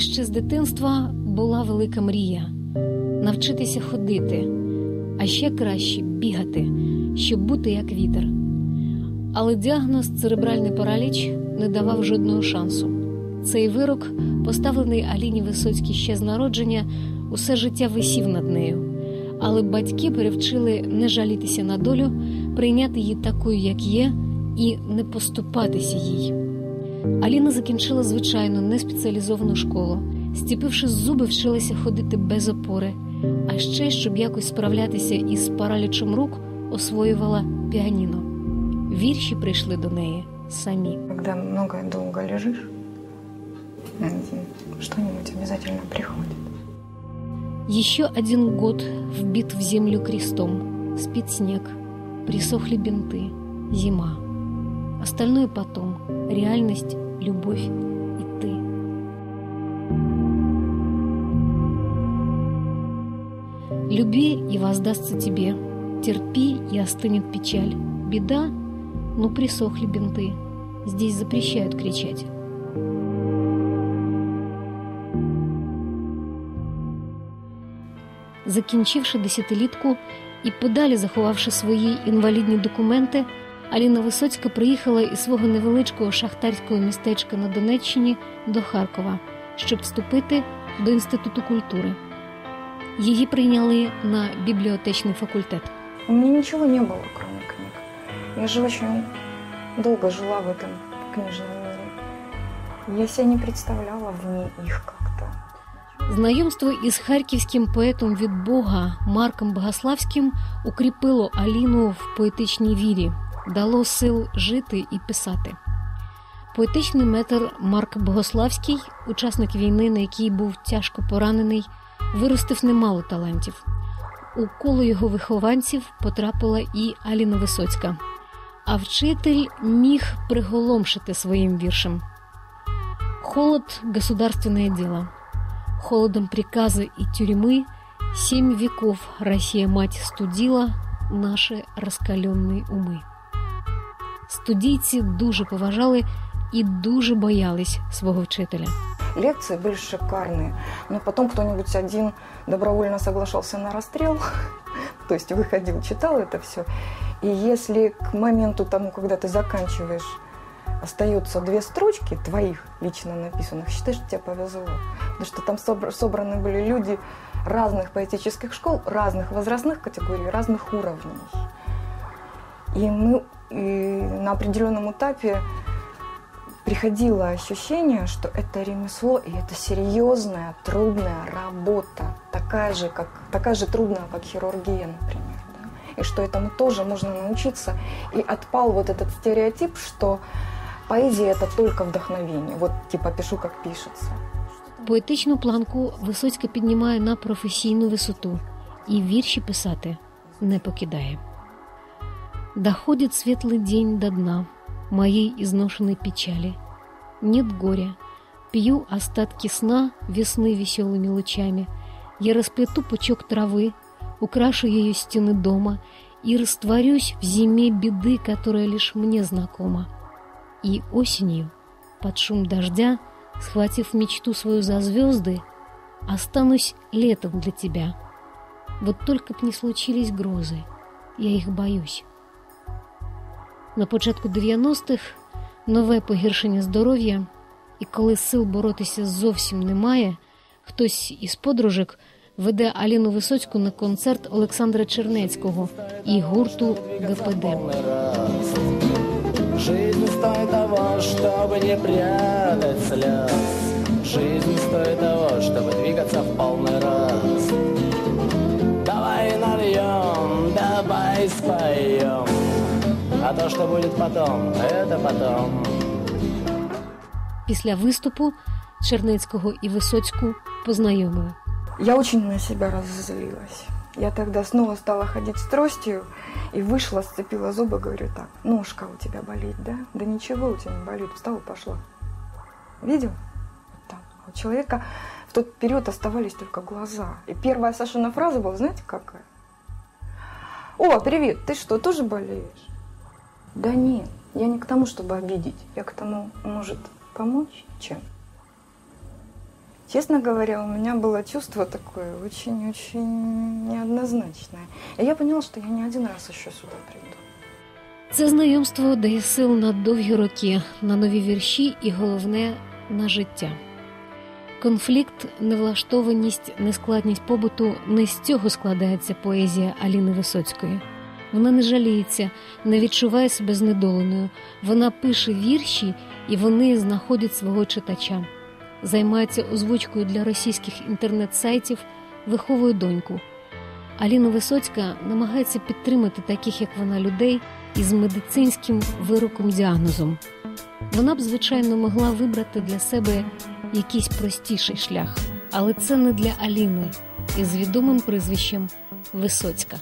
ще з дитинства була велика мрія навчитися ходити, а ще краще бігати, щоб бути як вітер. Але діагноз церебральний параліч не давав жодного шансу. Цей вирок, поставлений Аліні Висоцькій ще з народження, усе життя висів над нею. Але батьки перевчили не жалітися на долю, прийняти її такою, як є, і не поступатися їй. Аліна закінчила звичайну неспеціалізовану школу, стіпивши зуби, вчилася ходити без опори, а ще, щоб якось справлятися із паралічем рук, освоювала піаніно. Вірші прийшли до неї самі. Когда много и долго лежишь, один, что-нибудь обязательно приходит. Еще один год вбит в землю крестом, спит снег, присохли бинты, зима. Остальное потом, реальность, любовь и ты. Люби, и воздастся тебе, терпи, и остынет печаль. Беда, ну присохли бинты, здесь запрещают кричать. Закінчивши десятилітку і подалі заховавши свої інвалідні документи, Аліна Висоцька приїхала із свого невеличкого шахтарського містечка на Донеччині до Харкова, щоб вступити до Інституту культури. Її прийняли на бібліотечний факультет. У меня ничего не было, кроме книг. Я же очень долго жила в этом книжном мире. Я себя не представляла вне их как-то. Знайомство із харківським поетом від Бога Марком Богославським укріпило Аліну в поетичній вірі, дало сил жити і писати. Поетичний метр Марк Богославський, учасник війни, на якій був тяжко поранений, виростив немало талантів. У коло його вихованців потрапила і Аліна Висоцька. А вчитель міг приголомшити своїм віршем. Холод – государственное дело. Холодом приказа и тюрьмы семь веков Россия-мать студила наші розкальонні уми. Студійці дуже поважали і дуже боялись свого вчителя. Лекции были шикарные, но потом кто-нибудь один добровольно соглашался на расстрел, то есть выходил, читал это все. И если к моменту тому, когда ты заканчиваешь, остаются две строчки твоих лично написанных, считай, что тебе повезло. Потому что там собр- собраны были люди разных поэтических школ, разных возрастных категорий, разных уровней. И мы и на определенном этапе приходило ощущение, что это ремесло и это серьезная, трудная работа, такая же, как, такая же трудная, как хирургия, например. да. И что этому тоже можно научиться. И отпал вот этот стереотип, что поэзия это только вдохновение. Вот типа пишу, как пишется. Поетичну планку Висоцька піднімає на професійну висоту і вірші писати не покидає. Доходит светлый день до дна моей изношенной печали. Нет горя, пью остатки сна весны веселыми лучами. Я расплету пучок травы, украшу ее стены дома и растворюсь в зиме беды, которая лишь мне знакома. И осенью, под шум дождя, схватив мечту свою за звезды, останусь летом для тебя. Вот только б не случились грозы, я їх боюсь. На початку 90-х нове погіршення здоров'я, і коли сил боротися зовсім немає, хтось із подружок веде Аліну Висоцьку на концерт Олександра Чернецького і гурту ГПД. полный рост. Жизнь стоит того, чтобы не прятать слез. Жизнь стоит того, чтобы двигаться в полный рост. Давай нальем, давай споем. А то, что будет потом, это потом. Після виступу Чернецького і Висоцьку познайомили. Я очень на себя разозлилась. Я тогда снова стала ходить с тростью и вышла, сцепила зубы, говорю так, ножка у тебя болит, да? Да ничего у тебя не болит, встала, пошла. Видел? А У человека в тот период оставались только глаза. И первая Сашина фраза была, знаете, какая? О, привет, ты что, тоже болеешь? Да нет, я не к тому, чтобы обидеть, я к тому, может, помочь чем? честно говоря, у меня было чувство такое очень-очень неоднозначное. И я поняла, что я не один раз еще сюда приду. Це знайомство дає сил на довгі роки, на нові вірші і головне на життя. Конфлікт, невлаштованість, нескладність побуту не з цього складається поезія Аліни Висоцької. Вона не жаліється, не відчуває себе знедоленою. Вона пише вірші, і вони знаходять свого читача, займається озвучкою для російських інтернет-сайтів, виховує доньку. Аліна Висоцька намагається підтримати таких, як вона, людей із медицинським вироком діагнозом. Вона б, звичайно, могла вибрати для себе якийсь простіший шлях, але це не для Аліни із відомим прізвищем Висоцька.